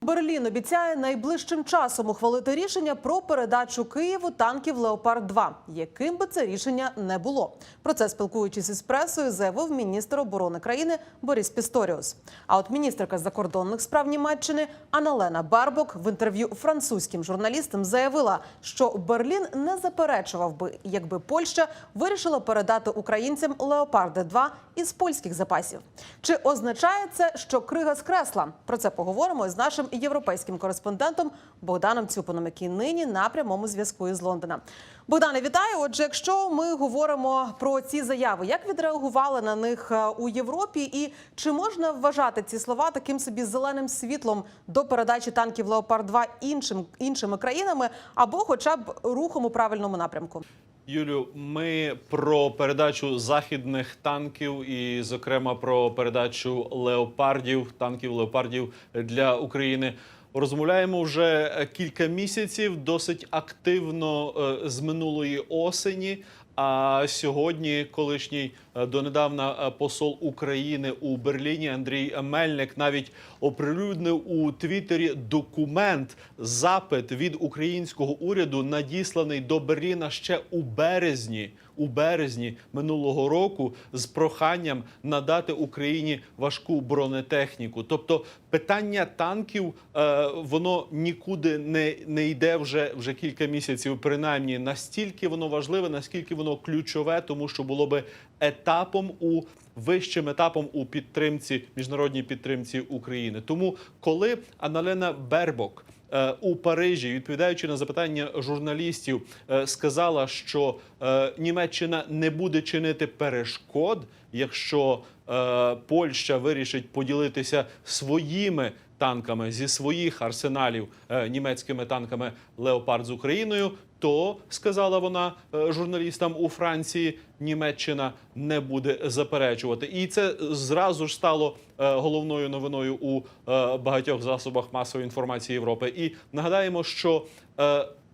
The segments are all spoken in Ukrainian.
Берлін обіцяє найближчим часом ухвалити рішення про передачу Києву танків Леопард 2 яким би це рішення не було. Про це спілкуючись із пресою, заявив міністр оборони країни Борис Пісторіус. А от міністерка закордонних справ Німеччини Аналена Барбок в інтерв'ю французьким журналістам заявила, що Берлін не заперечував би, якби Польща вирішила передати українцям Леопарди 2 із польських запасів. Чи означає це, що крига скресла? Про це поговоримо з нашим європейським кореспондентом Богданом Цюпином, який нині на прямому зв'язку із Лондона. Богдане, вітаю. Отже, якщо ми говоримо про ці заяви, як відреагували на них е, у Європі, і чи можна вважати ці слова таким собі зеленим світлом до передачі танків Леопард 2 іншим іншими країнами або, хоча б рухом у правильному напрямку? Юлю, ми про передачу західних танків і, зокрема, про передачу леопардів, танків леопардів для України. Розмовляємо вже кілька місяців, досить активно е, з минулої осені. А сьогодні колишній е, донедавна е, посол України у Берліні Андрій Мельник навіть оприлюднив у Твіттері документ, запит від українського уряду, надісланий до Берліна ще у березні. У березні минулого року з проханням надати Україні важку бронетехніку. Тобто питання танків е, воно нікуди не, не йде вже, вже кілька місяців. Принаймні настільки воно важливе, наскільки воно ключове, тому що було би етапом у вищим етапом у підтримці міжнародній підтримці України. Тому коли Аналена Бербок у Парижі, відповідаючи на запитання журналістів, е, сказала, що е, Німеччина не буде чинити перешкод, якщо е, Польща вирішить поділитися своїми танками зі своїх арсеналів е, німецькими танками Леопард з Україною. То сказала вона е, журналістам у Франції, Німеччина не буде заперечувати, і це зразу ж стало е, головною новиною у е, багатьох засобах масової інформації Європи. І нагадаємо, що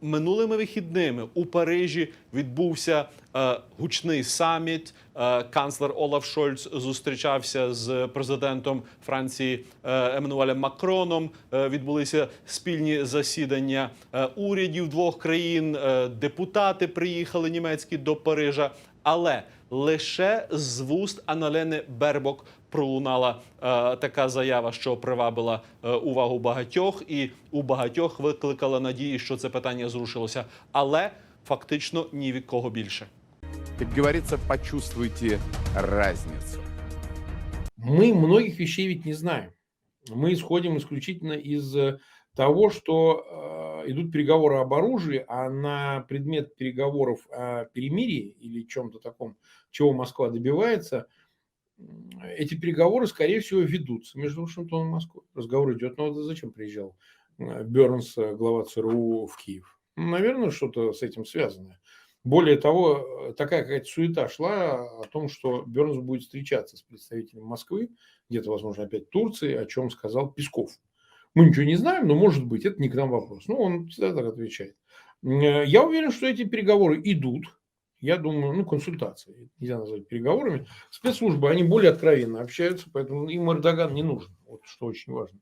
минулими вихідними у Парижі відбувся е, гучний саміт. Е, канцлер Олаф Шольц зустрічався з президентом Франції е, Еммануелем Макроном. Е, відбулися спільні засідання е, урядів двох країн. Е, депутати приїхали німецькі до Парижа Але лише з вуст Аналени Бербок пролунала е, така заява, що привабила е, увагу багатьох, і у багатьох викликала надії, що це питання зрушилося. Але фактично ні від кого більше. Как говорится, почувствуйте разницу. Мы многих вещей ведь не знаем. Мы исходим исключительно из э, того, что э, идут переговоры об оружии, а на предмет переговоров о перемирии или чем-то таком, чего Москва добивается, эти переговоры, скорее всего, ведутся между Вашингтоном и Москвой. Разговор идет, ну вот зачем приезжал э, Бернс, э, глава ЦРУ, в Киев? Ну, Наверное, что-то с этим связанное. Более того, э, такая какая-то суета шла о том, что Бернс будет встречаться с представителем Москвы, где-то, возможно, опять Турции, о чем сказал Песков. Мы ничего не знаем, но, может быть, это не к нам вопрос. Ну, он всегда так отвечает. Э, Я уверен, что эти переговоры идут. Я думаю, ну, консультации, нельзя назвать переговорами. Спецслужбы, они более откровенно общаются, поэтому им Эрдоган не нужен. Вот что очень важно.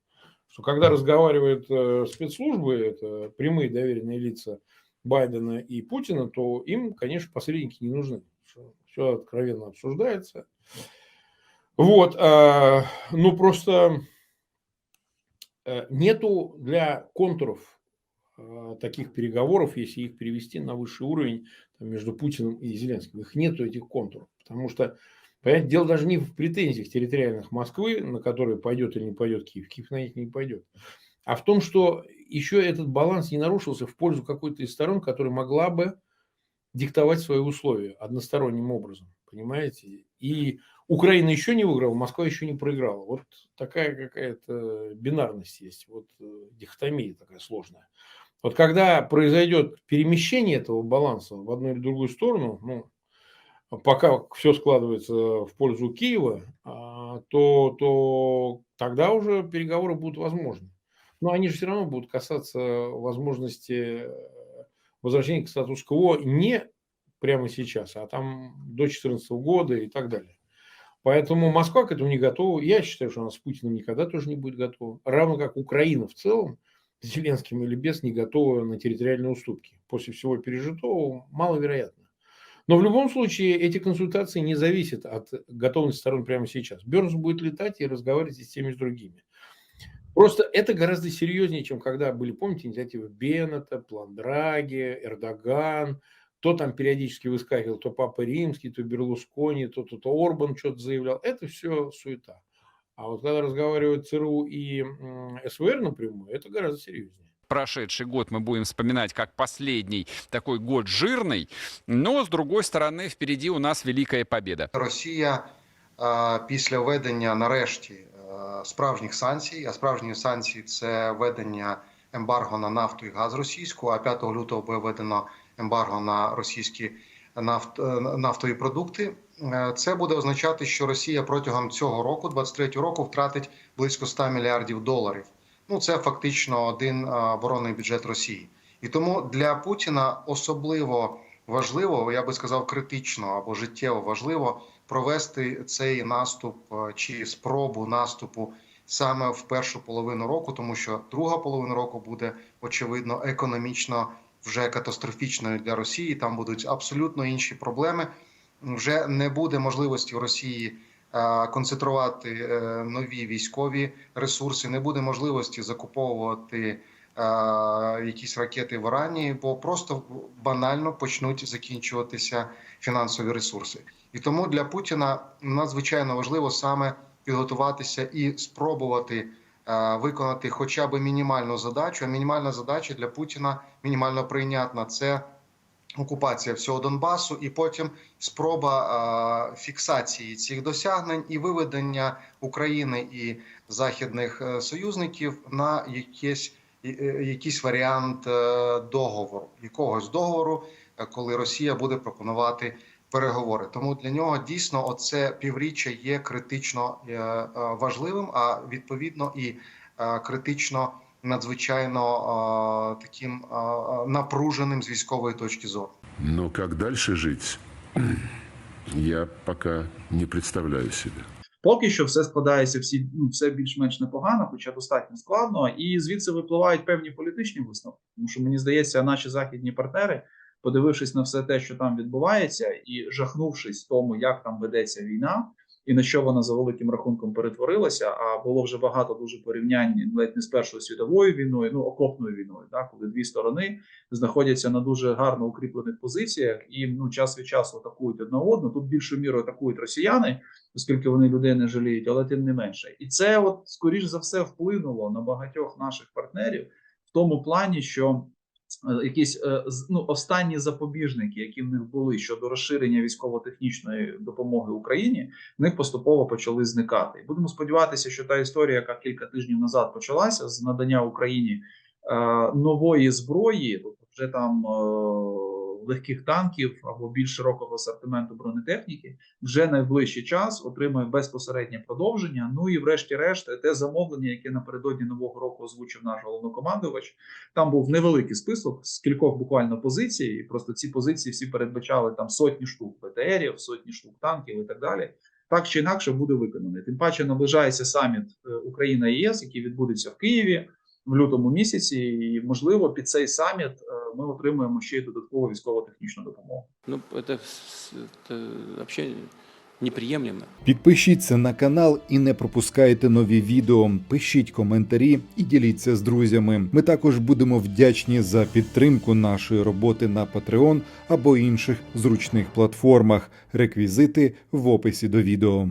Что когда разговаривают э, спецслужбы, это прямые доверенные лица Байдена и Путина, то им, конечно, посредники не нужны. Все откровенно обсуждается. Вот, а, ну просто нету для контуров э, таких переговоров, если их перевести на высший уровень между Путиным и Зеленским. Их нету этих контуров, потому что Понимаете, дело даже не в претензиях территориальных Москвы, на которые пойдет или не пойдет Киев. Киев на них не пойдет. А в том, что еще этот баланс не нарушился в пользу какой-то из сторон, которая могла бы диктовать свои условия односторонним образом. Понимаете? И Украина еще не выиграла, Москва еще не проиграла. Вот такая какая-то бинарность есть, вот э, дихотомия такая сложная. Вот когда произойдет перемещение этого баланса в одну или другую сторону, ну, пока все складывается в пользу Киева, а, то, то тогда уже переговоры будут возможны. Но они же все равно будут касаться возможности э, возвращения к статус-кво не прямо сейчас, а там до 2014 года и так далее. Поэтому Москва к этому не готова. Я считаю, что она с Путиным никогда тоже не будет готова. Равно как Украина в целом, с Зеленским или без, не готова на территориальные уступки. После всего пережитого маловероятно. Но в любом случае эти консультации не зависят от готовности сторон прямо сейчас. Бернс будет летать и разговаривать и с теми, и с другими. Просто это гораздо серьезнее, чем когда были, помните, инициативы Беннета, план Драги, Эрдоган, то там периодически выскакивал то Папа Римский, то Берлускони, то, то, то Орбан что-то заявлял. Это все суета. А вот когда разговаривают ЦРУ и м, СВР напрямую, это гораздо серьезнее. прошедший год мы будем вспоминать как последний такой год жирный, но с другой стороны впереди у нас великая победа. Росія е, після введення нарешті е, справжніх санкцій, а справжні санкції це введення ембарго на нафту і газ російську. А 5 лютого буде введено ембарго на російські нафт, е, нафтові продукти. Е, Це буде означати, що Росія протягом цього року, 23 року, втратить близько 100 мільярдів доларів. Ну це фактично один е, оборонний бюджет Росії. І тому для Путіна особливо важливо, я би сказав, критично або життєво важливо провести цей наступ чи спробу наступу саме в першу половину року, тому що друга половина року буде очевидно економічно вже катастрофічною для Росії. Там будуть абсолютно інші проблеми. Вже не буде можливості в Росії е, концентрувати е, нові військові ресурси, не буде можливості закуповувати е, якісь ракети в Ірані, бо просто банально почнуть закінчуватися фінансові ресурси. І тому для Путіна надзвичайно важливо саме підготуватися і спробувати виконати хоча б мінімальну задачу. А мінімальна задача для Путіна мінімально прийнятна це окупація всього Донбасу, і потім спроба е, фіксації цих досягнень і виведення України і західних е, союзників на якийсь, е, якийсь варіант е, договору, якогось договору, е, коли Росія буде пропонувати переговори. Тому для нього дійсно оце півріччя є критично е, е, важливим, а відповідно і е, критично надзвичайно таким напруженим з військової точки зору. Но как дальше жить, я пока не представляю себе. Поки що все складається всі ну, все більш-менш непогано, хоча достатньо складно, і звідси випливають певні політичні висновки. Тому що мені здається, наші західні партнери, подивившись на все те, що там відбувається, і жахнувшись тому, як там ведеться війна, і на що вона за великим рахунком перетворилася. А було вже багато дуже порівнянь ледь не з першою світовою війною, ну окопною війною, так коли дві сторони знаходяться на дуже гарно укріплених позиціях і ну час від часу атакують одна одну. Тут більшою мірою атакують росіяни, оскільки вони людей не жаліють, але тим не менше, і це, от скоріш за все, вплинуло на багатьох наших партнерів в тому плані, що якісь е, ну, останні запобіжники, які в них були щодо розширення військово-технічної допомоги Україні, в них поступово почали зникати. Будемо сподіватися, що та історія, яка кілька тижнів назад почалася з надання Україні е, нової зброї, тобто вже там е, легких танків або більш широкого асортименту бронетехніки, вже найближчий час отримає безпосереднє продовження. Ну і врешті-решт, те замовлення, яке напередодні нового року озвучив наш головнокомандувач. Там був невеликий список з кількох буквально позицій. І просто ці позиції всі передбачали там сотні штук БТРів, сотні штук танків і так далі. Так чи інакше буде виконаний. Тим паче наближається саміт е, Україна єС, який відбудеться в Києві в лютому місяці. І можливо, під цей саміт е, ми отримаємо ще й додаткову військово-технічну допомогу. Ну, это, с- это вообще. Підпишіться на канал і не пропускайте нові відео. Пишіть коментарі і діліться з друзями. Ми також будемо вдячні за підтримку нашої роботи на Patreon або інших зручних платформах. Реквізити в описі до відео.